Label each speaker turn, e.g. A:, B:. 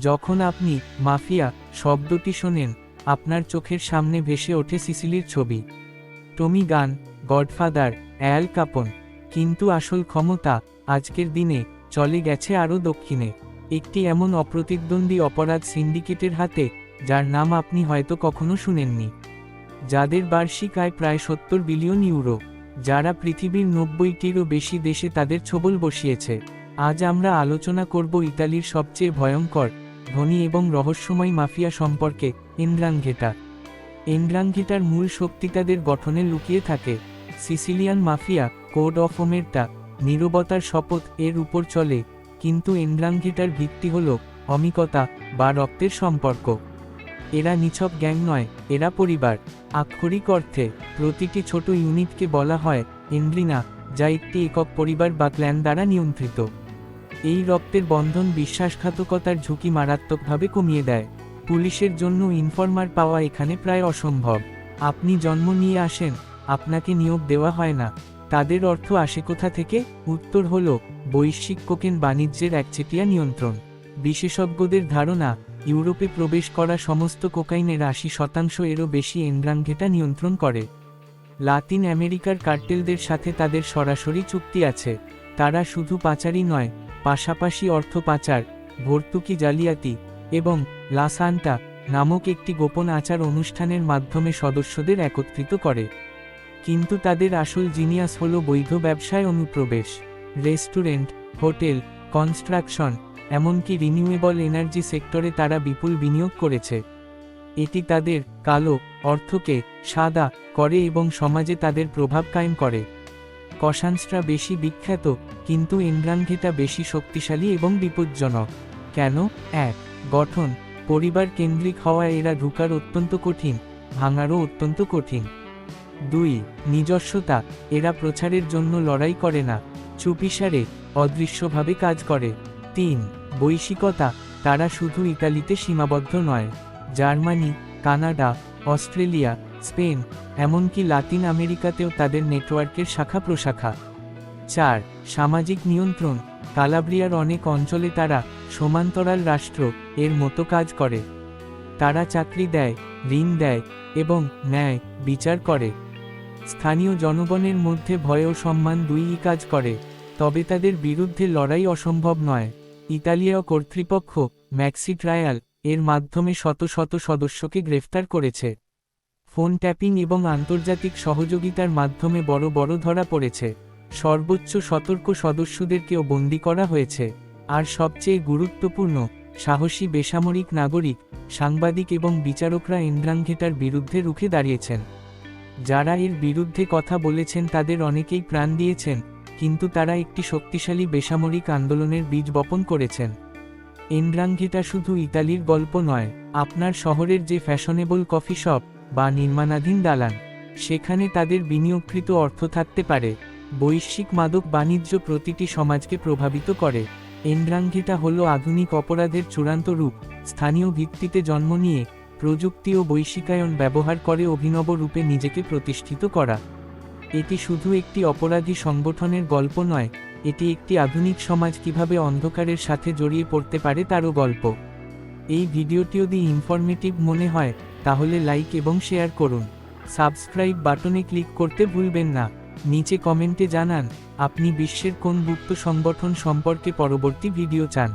A: যখন আপনি মাফিয়া শব্দটি শোনেন, আপনার চোখের সামনে ভেসে ওঠে সিসিলির ছবি। টমি গান, গডফাদার, অ্যাল কাপন। কিন্তু আসল ক্ষমতা আজকের দিনে চলে গেছে আরও দক্ষিণে। একটি এমন অপ্রতিদ্বন্দ্বী অপরাধ সিন্ডিকেটের হাতে, যার নাম আপনি হয়তো কখনো শুনেননি। যাদের বার্ষিক আয় প্রায় সত্তর বিলিয়ন ইউরো, যারা পৃথিবীর নব্বইটিরও বেশি দেশে তাদের ছবল বসিয়েছে। আজ আমরা আলোচনা করব ইতালির সবচেয়ে ভয়ঙ্কর ধনী এবং রহস্যময় মাফিয়া সম্পর্কে এন্দ্রাঙ্গেটা এন্দ্রাঙ্গেটার মূল শক্তি তাদের গঠনে লুকিয়ে থাকে। Sicilian mafia, code of omerta নীরবতার শপথ এর উপর চলে, কিন্তু এন্দ্রাঙ্গেটার ভিত্তি হল অমিকতা বা রক্তের সম্পর্ক। এরা নিছক গ্যাং নয়, এরা পরিবার। আক্ষরিক অর্থে, প্রতিটি ছোট ইউনিটকে বলা হয় এন্ড্রিনা যা একটি একক পরিবার বা ক্ল্যান দ্বারা নিয়ন্ত্রিত। এই রক্তের বন্ধন বিশ্বাসঘাতকতার ঝুঁকি মারাত্মকভাবে কমিয়ে দেয়। পুলিশের জন্য ইনফরমার পাওয়া এখানে প্রায় অসম্ভব। আপনি জন্ম নিয়ে আসেন, আপনাকে নিয়োগ দেওয়া হয় না। তাদের অর্থ আসে কোথা থেকে? উত্তর হল, বৈশ্বিক কোকেন বাণিজ্যের একচেটিয়া নিয়ন্ত্রণ। বিশেষজ্ঞদের ধারণা, ইউরোপে প্রবেশ করা সমস্ত কোকাইনের আশি শতাংশ এরও বেশি এন্ড্রাঙ্গেটা নিয়ন্ত্রণ করে। লাতিন আমেরিকার কার্টেলদের সাথে তাদের সরাসরি চুক্তি আছে। তারা শুধু পাচারই নয় পাশাপাশি অর্থ পাচার, ভর্তুকি জালিয়াতি এবং লাসান্টা নামক একটি গোপন আচার অনুষ্ঠানের মাধ্যমে সদস্যদের একত্রিত করে। কিন্তু তাদের আসল জিনিয়াস হল বৈধ ব্যবসায় অনুপ্রবেশ, রেস্টুরেন্ট, হোটেল, কনস্ট্রাকশন, এমনকি রিনিউয়েবল এনার্জি সেক্টরে তারা বিপুল বিনিয়োগ করেছে। এটি তাদের কালো অর্থকে সাদা করে এবং সমাজে তাদের প্রভাব কায়েম করে। কসানস্ট্রা বেশি বিখ্যাত, কিন্তু এন্ড্রাঙ্গেটা বেশি শক্তিশালী এবং বিপজ্জনক। কেন? এক, গঠন, পরিবার কেন্দ্রিক হওয়ায় এরা ঢুকার অত্যন্ত কঠিন, ভাঙারও অত্যন্ত কঠিন। দুই, নিজস্বতা, এরা প্রচারের জন্য লড়াই করে না, চুপিসারে, অদৃশ্যভাবে কাজ করে। তিন, বৈশ্বিকতা, তারা শুধু ইতালিতে সীমাবদ্ধ নয়, জার্মানি, কানাডা, অস্ট্রেলিয়া স্পেন, এমনকি লাতিন আমেরিকাতেও তাদের নেটওয়ার্কের শাখা প্রশাখা। চার, সামাজিক নিয়ন্ত্রণ, কালাব্রিয়ার অনেক অঞ্চলে তারা সমান্তরাল রাষ্ট্র, এর মতো কাজ করে। তারা চাকরি দেয়, ঋণ দেয়, এবং ন্যায়, বিচার করে। স্থানীয় জনগণের মধ্যে ভয় ও সম্মান দুইই কাজ করে, তবে তাদের বিরুদ্ধে লড়াই অসম্ভব নয়। ইতালীয় কর্তৃপক্ষ ম্যাক্সি ট্রায়াল, এর মাধ্যমে শত শত সদস্যকে গ্রেফতার করেছে। ফোন ট্যাপিং এবং আন্তর্জাতিক সহযোগিতার মাধ্যমে বড় বড় ধরা পড়েছে। সর্বোচ্চ সতর্ক সদস্যদেরকেও বন্দী করা হয়েছে। আর সবচেয়ে গুরুত্বপূর্ণ, সাহসী বেসামরিক নাগরিক, সাংবাদিক এবং বিচারকরা ইন্দ্রাঙ্গেটার বিরুদ্ধে রুখে দাঁড়িয়েছেন। যারা এর বিরুদ্ধে কথা বলেছেন তাদের অনেকেই প্রাণ দিয়েছেন, কিন্তু তারা একটি শক্তিশালী বেসামরিক আন্দোলনের বীজ বপন করেছেন। এন্ড্রাঙ্গিটা শুধু ইতালির গল্প নয়, আপনার শহরের যে ফ্যাশনেবল কফি শপ বা নির্মাণাধীন দালান। সেখানে তাদের বিনিয়োগকৃত অর্থ থাকতে পারে। বৈশ্বিক মাদক বাণিজ্য প্রতিটি সমাজকে প্রভাবিত করে। এন্ড্রাঙ্গিটা হল আধুনিক অপরাধের চূড়ান্ত রূপ। স্থানীয় ভিত্তিতে জন্ম নিয়ে প্রযুক্তি ও বৈশিকায়ন ব্যবহার করে অভিনব রূপে নিজেকে প্রতিষ্ঠিত করা। এটি শুধু একটি অপরাধী সংগঠনের গল্প নয়, এটি একটি আধুনিক সমাজ কীভাবে অন্ধকারের সাথে জড়িয়ে পড়তে পারে তারও গল্প। এই ভিডিওটি যদি ইনফরমেটিভ মনে হয় তাহলে লাইক এবং শেয়ার করুন। সাবস্ক্রাইব বাটনে ক্লিক করতে ভুলবেন না। নিচে কমেন্টে জানান, আপনি বিশ্বের কোন গুপ্ত সংগঠন সম্পর্কে পরবর্তী ভিডিও চান।